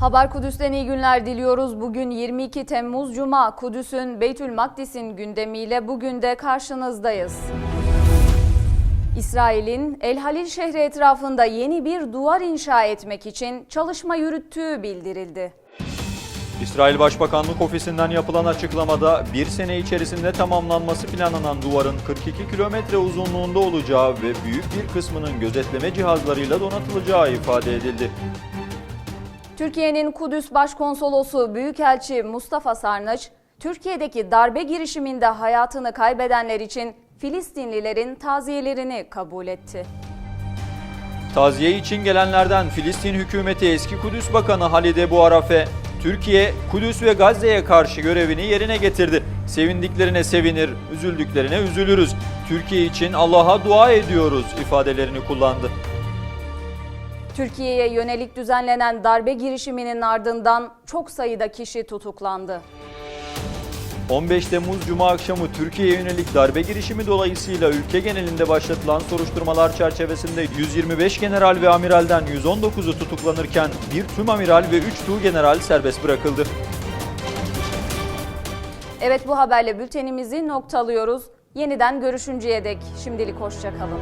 Haber Kudüs'ten iyi günler diliyoruz. Bugün 22 Temmuz Cuma. Kudüs'ün Beytül Makdis'in gündemiyle bugün de karşınızdayız. İsrail'in El Halil şehri etrafında yeni bir duvar inşa etmek için çalışma yürüttüğü bildirildi. İsrail Başbakanlık Ofisi'nden yapılan açıklamada bir sene içerisinde tamamlanması planlanan duvarın 42 kilometre uzunluğunda olacağı ve büyük bir kısmının gözetleme cihazlarıyla donatılacağı ifade edildi. Türkiye'nin Kudüs Başkonsolosu Büyükelçi Mustafa Sarnıç, Türkiye'deki darbe girişiminde hayatını kaybedenler için Filistinlilerin taziyelerini kabul etti. Taziye için gelenlerden Filistin hükümeti eski Kudüs Bakanı Halide Buarafe, Türkiye, Kudüs ve Gazze'ye karşı görevini yerine getirdi. Sevindiklerine sevinir, üzüldüklerine üzülürüz. Türkiye için Allah'a dua ediyoruz ifadelerini kullandı. Türkiye'ye yönelik düzenlenen darbe girişiminin ardından çok sayıda kişi tutuklandı. 15 Temmuz Cuma akşamı Türkiye'ye yönelik darbe girişimi dolayısıyla ülke genelinde başlatılan soruşturmalar çerçevesinde 125 general ve amiralden 119'u tutuklanırken bir tüm amiral ve 3 tuğ general serbest bırakıldı. Evet bu haberle bültenimizi noktalıyoruz. Yeniden görüşünceye dek şimdilik hoşçakalın.